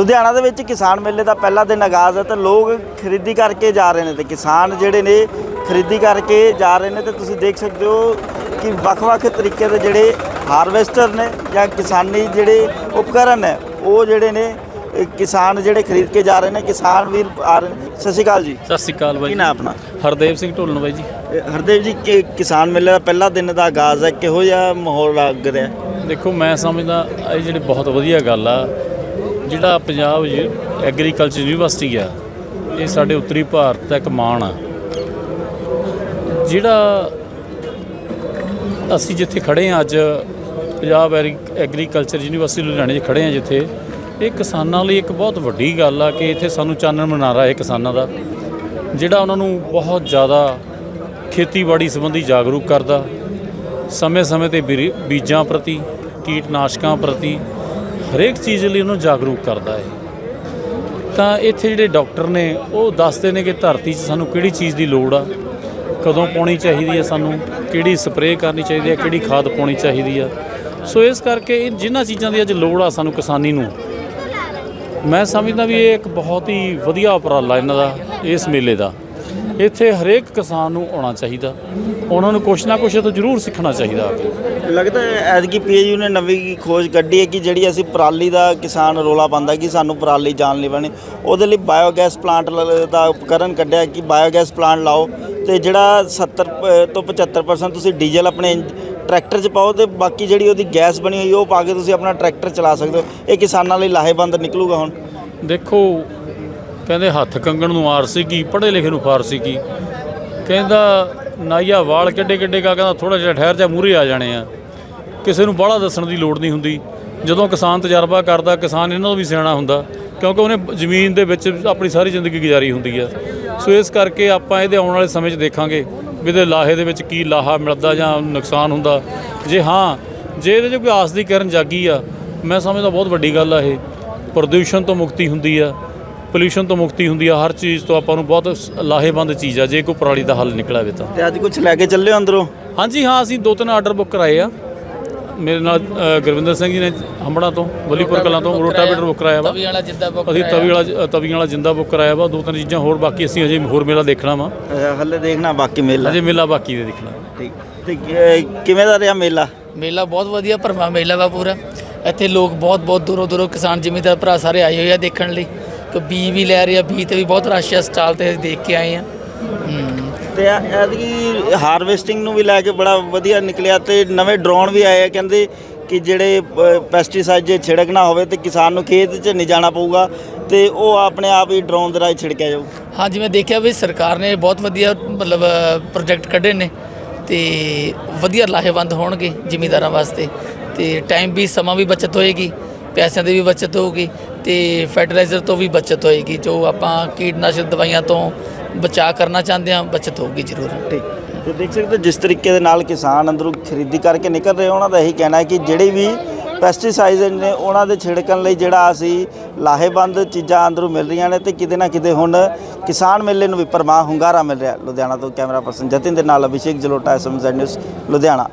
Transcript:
ਲੁਧਿਆਣਾ ਦੇ ਵਿੱਚ ਕਿਸਾਨ ਮੇਲੇ ਦਾ ਪਹਿਲਾ ਦਿਨ ਆਗਾਜ਼ ਹੈ ਤੇ ਲੋਕ ਖਰੀਦੀ ਕਰਕੇ ਜਾ ਰਹੇ ਨੇ ਤੇ ਕਿਸਾਨ ਜਿਹੜੇ ਨੇ ਖਰੀਦੀ ਕਰਕੇ ਜਾ ਰਹੇ ਨੇ ਤੇ ਤੁਸੀਂ ਦੇਖ ਸਕਦੇ ਹੋ ਕਿ ਵੱਖ-ਵੱਖ ਤਰੀਕੇ ਦੇ ਜਿਹੜੇ ਹਾਰਵੈਸਟਰ ਨੇ ਜਾਂ ਕਿਸਾਨੀ ਜਿਹੜੇ ਉਪਕਰਨ ਨੇ ਉਹ ਜਿਹੜੇ ਨੇ ਕਿਸਾਨ ਜਿਹੜੇ ਖਰੀਦ ਕੇ ਜਾ ਰਹੇ ਨੇ ਕਿਸਾਨ ਵੀਰ ਆ ਰਹੇ ਨੇ। ਸਤਿ ਸ਼੍ਰੀ ਅਕਾਲ ਜੀ। ਸਤਿ ਸ਼੍ਰੀ ਅਕਾਲ ਬਾਈ ਕੀ ਨਾਮ ਆਪਣਾ? ਹਰਦੇਵ ਸਿੰਘ ਢੋਲਣ ਬਾਈ ਜੀ। ਇਹ ਹਰਦੇਵ ਜੀ ਕਿ ਕਿਸਾਨ ਮੇਲੇ ਦਾ ਪਹਿਲਾ ਦਿਨ ਦਾ ਆਗਾਜ਼ ਹੈ ਕਿਹੋ ਜਿਹਾ ਮਾਹੌਲ ਲੱਗ ਰਿਹਾ? ਦੇਖੋ ਮੈਂ ਸਮਝਦਾ ਇਹ ਜਿਹੜੀ ਬਹੁਤ ਵਧੀਆ ਗੱਲ ਆ ਜਿਹੜਾ ਪੰਜਾਬ ਐਗਰੀਕਲਚਰ ਯੂਨੀਵਰਸਿਟੀ ਆ, ਇਹ ਸਾਡੇ ਉੱਤਰੀ ਭਾਰਤ ਦਾ ਇੱਕ ਮਾਣ ਆ। ਜਿਹੜਾ ਅਸੀਂ ਜਿੱਥੇ ਖੜੇ ਆ ਅੱਜ, ਪੰਜਾਬ ਐਰੀ- ਐਗਰੀਕਲਚਰ ਯੂਨੀਵਰਸਿਟੀ ਲੁਧਿਆਣੇ 'ਚ ਖੜੇ ਆ ਜਿੱਥੇ, ਇਹ ਕਿਸਾਨਾਂ ਲਈ ਇੱਕ ਬਹੁਤ ਵੱਡੀ ਗੱਲ ਆ ਕਿ ਇੱਥੇ ਸਾਨੂੰ ਚਾਨਣ ਮਨਾਰਾ ਹੈ ਕਿਸਾਨਾਂ ਦਾ, ਜਿਹੜਾ ਉਹਨਾਂ ਨੂੰ ਬਹੁਤ ਜ਼ਿਆਦਾ ਖੇਤੀਬਾੜੀ ਸੰਬੰਧੀ ਜਾਗਰੂਕ ਕਰਦਾ, ਸਮੇਂ-ਸਮੇਂ ਤੇ ਬੀਰੀ- ਬੀਜਾਂ ਪ੍ਰਤੀ, ਕੀਟਨਾਸ਼ਕਾਂ ਪ੍ਰਤੀ ਹਰੇਕ ਚੀਜ਼ ਲਈ ਉਹਨੂੰ ਜਾਗਰੂਕ ਕਰਦਾ ਹੈ। ਤਾਂ ਇੱਥੇ ਜਿਹੜੇ ਡਾਕਟਰ ਨੇ, ਉਹ ਦੱਸਦੇ ਨੇ ਕਿ ਧਰਤੀ 'ਚ ਸਾਨੂੰ ਕਿਹੜੀ ਚੀਜ਼ ਦੀ ਲੋੜ ਆ, ਕਦੋਂ ਪਾਉਣੀ ਚਾਹੀਦੀ ਹੈ ਸਾਨੂੰ, ਕਿਹੜੀ ਸਪਰੇਅ ਕਰਨੀ ਚਾਹੀਦੀ ਹੈ ਕਿਹੜੀ ਖਾਦ ਪਾਉਣੀ ਚਾਹੀਦੀ ਆ। ਸੋ ਇਸ ਕਰਕੇ ਇਹ ਜਿਨ੍ਹਾਂ ਚੀਜ਼ਾਂ ਦੀ ਅੱਜ ਲੋੜ ਆ ਸਾਨੂੰ ਕਿਸਾਨੀ ਨੂੰ, ਮੈਂ ਸਮਝਦਾ ਵੀ ਇਹ ਇੱਕ ਬਹੁਤ ਹੀ ਵਧੀਆ ਉਪਰਾਲਾ ਇਹਨਾਂ ਦਾ, ਇਸ ਮੇਲੇ ਦਾ। ਇੱਥੇ ਹਰੇਕ ਕਿਸਾਨ ਨੂੰ ਆਉਣਾ ਚਾਹੀਦਾ। ਉਹਨਾਂ ਨੂੰ ਕੁਛ ਨਾ ਕੁਛ ਤੋਂ ਜ਼ਰੂਰ ਸਿੱਖਣਾ ਚਾਹੀਦਾ ਆ ਕੇ ਲੱਗਦਾ ਹੈ ਐਤਕੀ ਪੀਏਯੂ ਨੇ ਨਵੀਂ ਖੋਜ ਕੱਢੀ ਹੈ ਕਿ ਜਿਹੜੀ ਅਸੀਂ ਪਰਾਲੀ ਦਾ ਕਿਸਾਨ ਰੋਲਾ ਪਾਉਂਦਾ ਕਿ ਸਾਨੂੰ ਪਰਾਲੀ ਜਾਣ ਲਈ ਬਣੇ। ਉਹਦੇ ਲਈ ਬਾਇਓਗੈਸ ਪਲਾਂਟ ਲ- ਦਾ ਉਪਕਰਨ ਕੱਢਿਆ ਕਿ ਬਾਇਓਗੈਸ ਪਲਾਂਟ ਲਾਓ। ਤੇ ਜਿਹੜਾ 70 ਪ- ਤੋਂ 75% ਤੁਸੀਂ ਡੀਜ਼ਲ ਆਪਣੇ ਇੰਜ- ਟਰੈਕਟਰ 'ਚ ਪਾਓ ਤੇ ਬਾਕੀ ਜਿਹੜੀ ਉਹਦੀ ਗੈਸ ਬਣੀ ਹੋਈ ਉਹ ਪਾ ਕੇ ਤੁਸੀਂ ਆਪਣਾ ਟਰੈਕਟਰ ਚਲਾ ਸਕਦੇ ਹੋ। ਇਹ ਕਿਸਾਨਾਂ ਲਈ ਲਾਹੇਵੰਦ ਨਿਕਲੂਗਾ ਹੁਣ। ਦੇਖੋ ਕਹਿੰਦੇ ਹੱਥ ਕੰਗਣ ਨੂੰ ਆਰ ਕੀ, ਪੜ੍ਹੇ ਲਿਖੇ ਨੂੰ ਫਾਰ ਕੀ। ਕਹਿੰਦਾ ਨਾਈਆ ਵਾਲ ਕਿੱਡੇ ਕਿੱਡੇ ਕਾ, ਕਹਿੰਦਾ ਥੋੜਾ ਜਿਹਾ ਠਹਿਰ ਜਾ ਮੂਰੇ ਆ ਜਾਣੇ ਆ। ਕਿਸੇ ਨੂੰ ਬਾਹਲਾ ਦੱਸਣ ਦੀ ਲੋੜ ਨਹੀਂ ਹੁੰਦੀ। ਜਦੋਂ ਕਿਸਾਨ ਤਜਰਬਾ ਕਰਦਾ, ਕਿਸਾਨ ਇਹਨਾਂ ਤੋਂ ਵੀ ਸਿਆਣਾ ਹੁੰਦਾ, ਕਿਉਂਕਿ ਉਹਨੇ ਜ਼ਮੀਨ ਦੇ ਵਿੱਚ ਆਪਣੀ ਸਾਰੀ ਜ਼ਿੰਦਗੀ ਗੁਜ਼ਾਰੀ ਹੁੰਦੀ ਆ। ਸੋ ਇਸ ਕਰਕੇ ਆਪਾਂ ਇਹਦੇ ਆਉਣ ਵਾਲੇ ਸਮੇਂ 'ਚ ਦੇਖਾਂਗੇ ਵੀ ਇਹਦੇ ਲਾਹੇ ਦੇ ਵਿੱਚ ਕੀ ਲਾਹਾ ਮਿਲਦਾ ਜਾਂ ਨੁਕਸਾਨ ਹੁੰਦਾ। ਜੇ ਹਾਂ, ਜੇ ਇਹਦੇ 'ਚ ਕੋਈ ਆਸ ਦੀ ਕਿਰਨ ਜਾਗੀ ਆ, ਮੈਂ ਸਮਝਦਾ ਬਹੁਤ ਵੱਡੀ ਗੱਲ ਆ ਇਹ। ਪ੍ਰਦੂਸ਼ਣ ਤੋਂ ਮੁਕਤੀ ਹੁੰਦੀ ਆ। ਪੋਲਿਊਸ਼ਨ ਤੋਂ ਮੁਕਤੀ ਹੁੰਦੀ ਆ ਹਰ ਚੀਜ਼ ਤੋਂ ਆਪਾਂ ਨੂੰ ਬਹੁਤ ਲਾਹੇਵੰਦ ਚੀਜ਼ ਆ ਜੇ ਕੋਈ ਪਰਾਲੀ ਦਾ ਹੱਲ ਨਿਕਲਾਵੇ ਤਾਂ। ਤੇ ਅੱਜ ਕੁਝ ਲੈ ਕੇ ਚੱਲੇ ਹੋ ਅੰਦਰੋਂ? ਹਾਂਜੀ ਹਾਂ ਅਸੀਂ ਦੋ ਤਿੰਨ ਆਰਡਰ ਬੁੱਕ ਕਰਾਏ ਆ। ਮੇਰੇ ਨਾਲ ਗੁਰਵਿੰਦਰ ਸਿੰਘ ਜੀ ਨੇ ਹੰਬੜਾ ਤੋਂ ਵਲੀਪੁਰ ਕਲਾਂ ਤੋਂ ਰੋਟਾਵੇਟਰ ਬੁੱਕ ਕਰਾਇਆ ਵਾ। ਤਵੀ ਵਾਲਾ ਜਿੱਦਾਂ ਬੁੱਕ ਅਸੀਂ ਤਵੀ ਵਾਲਾ ਤਵੀਆਂ ਵਾਲਾ ਜਿੰਦਾ ਬੁੱਕ ਕਰਾਇਆ ਵਾ ਦੋ ਤਿੰਨ ਚੀਜ਼ਾਂ ਹੋਰ ਬਾਕੀ ਅਸੀਂ ਹਜੇ ਹੋਰ ਮੇਲਾ ਦੇਖਣਾ ਵਾ। ਹੱਲੇ ਦੇਖਣਾ ਬਾਕੀ ਮੇਲਾ। ਹਜੇ ਮੇਲਾ ਬਾਕੀ ਦੇ ਦੇਖਣਾ। ਠੀਕ ਤੇ ਕਿ- ਕਿਵੇਂ ਦਾ ਰਿਹਾ ਮੇਲਾ? ਮੇਲਾ ਬਹੁਤ ਵਧੀਆ ਭਰਵਾ ਮੇਲਾ ਵਾ ਪੂਰਾ। ਇੱਥੇ ਲੋਕ ਬਹੁਤ ਬਹੁਤ ਦੂਰੋਂ ਦੂਰੋਂ ਕਿਸਾਨ ਜ਼ਿਮੀਂਦਾਰ ਭਰਾ ਸਾਰੇ ਆਏ ਹੋਏ ਆ ਦੇਖਣ ਲਈ। ਕਿ ਬੀ ਵੀ ਲੈ ਰਹੇ ਆ ਬੀ ਤੇ ਵੀ ਬਹੁਤ ਰਸ਼ ਆ ਸਟਾਲ ਤੇ ਅਸੀਂ ਦੇਖ ਕੇ ਆਏ ਆ। ਹੂੰ। ਤੇ ਐਤਕੀ ਹਾਰਵੈਸਟਿੰਗ ਨੂੰ ਵੀ ਲੈ ਕੇ ਬੜਾ ਵਧੀਆ ਨਿਕਲਿਆ ਤੇ ਨਵੇਂ ਡਰੋਨ ਵੀ ਆਏ ਆ ਕਹਿੰਦੇ ਕਿ ਜਿਹੜੇ ਪੈਸਟੀਸਾਈਡ ਜੇ ਛਿੜਕਣਾ ਹੋਵੇ ਤੇ ਕਿਸਾਨ ਨੂੰ ਖੇਤ 'ਚ ਨਹੀਂ ਜਾਣਾ ਪਊਗਾ ਤੇ ਉਹ ਆਪਣੇ ਆਪ ਹੀ ਡਰੋਨ ਦੇ ਰਾਹੀਂ ਛਿੜਕਿਆ ਜਾਊ। ਹਾਂ ਜਿਵੇਂ ਦੇਖਿਆ ਵੀ ਸਰਕਾਰ ਨੇ ਬਹੁਤ ਵਧੀਆ ਮਤਲਬ ਪ੍ਰੋਜੈਕਟ ਕੱਢੇ ਨੇ ਤੇ ਵਧੀਆ ਲਾਹੇਵੰਦ ਹੋਣਗੇ ਜ਼ਿਮੀਂਦਾਰਾਂ ਵਾਸਤੇ ਤੇ ਟਾਈਮ ਵੀ ਸਮਾਂ ਵੀ ਬਚਤ ਹੋਏਗੀ ਪੈਸਿਆਂ ਦੀ ਵੀ ਬਚਤ ਹੋਊਗੀ। ਤੇ ਫਰਟੀਲਾਈਜ਼ਰ ਤੋਂ ਵੀ ਬਚਤ ਹੋਏਗੀ, ਜੋ ਆਪਾਂ ਕੀਟਨਾਸ਼ਕ ਦਵਾਈਆਂ ਤੋਂ ਬਚਾਅ ਕਰਨਾ ਚਾਹੁੰਦੇ ਹਾਂ, ਬਚਤ ਹੋਊਗੀ ਜ਼ਰੂਰ। ਠੀਕ। ਤੇ ਦੇਖ ਸਕਦੇ ਹੋ, ਜਿਸ ਤਰੀਕੇ ਦੇ ਨਾਲ ਕਿਸਾਨ ਅੰਦਰੋਂ ਖਰੀਦੀ ਕਰਕੇ ਨਿਕਲ ਰਹੇ ਉਹਨਾਂ ਦਾ ਇਹੀ ਕਹਿਣਾ ਹੈ ਕਿ ਜਿਹੜੇ ਵੀ ਪੈਸਟੀਸਾਈਡ ਨੇ, ਉਹਨਾਂ ਦੇ ਛਿੜਕਣ ਲਈ ਜਿਹੜਾ ਅਸੀਂ ਲਾਹੇਵੰਦ ਚੀਜ਼ਾਂ ਅੰਦਰੋਂ ਮਿਲ ਰਹੀਆਂ ਨੇ ਤੇ ਕਿਤੇ ਨਾ ਕਿਤੇ ਹੁਣ ਕਿਸਾਨ ਮੇਲੇ ਨੂੰ ਵੀ ਪਰਮਾ ਹੁੰਗਾਰਾ ਮਿਲ ਰਿਹਾ। ਲੁਧਿਆਣਾ ਤੋਂ ਕੈਮਰਾ ਪਰਸਨ ਜਤਿਨ ਦੇ ਨਾਲ ਅਭਿਸ਼ੇਕ ਜਲੋਟਾ, ਐਸਐਮਜ਼ੈਡ ਨਿਊਜ਼, ਲੁਧਿਆਣਾ।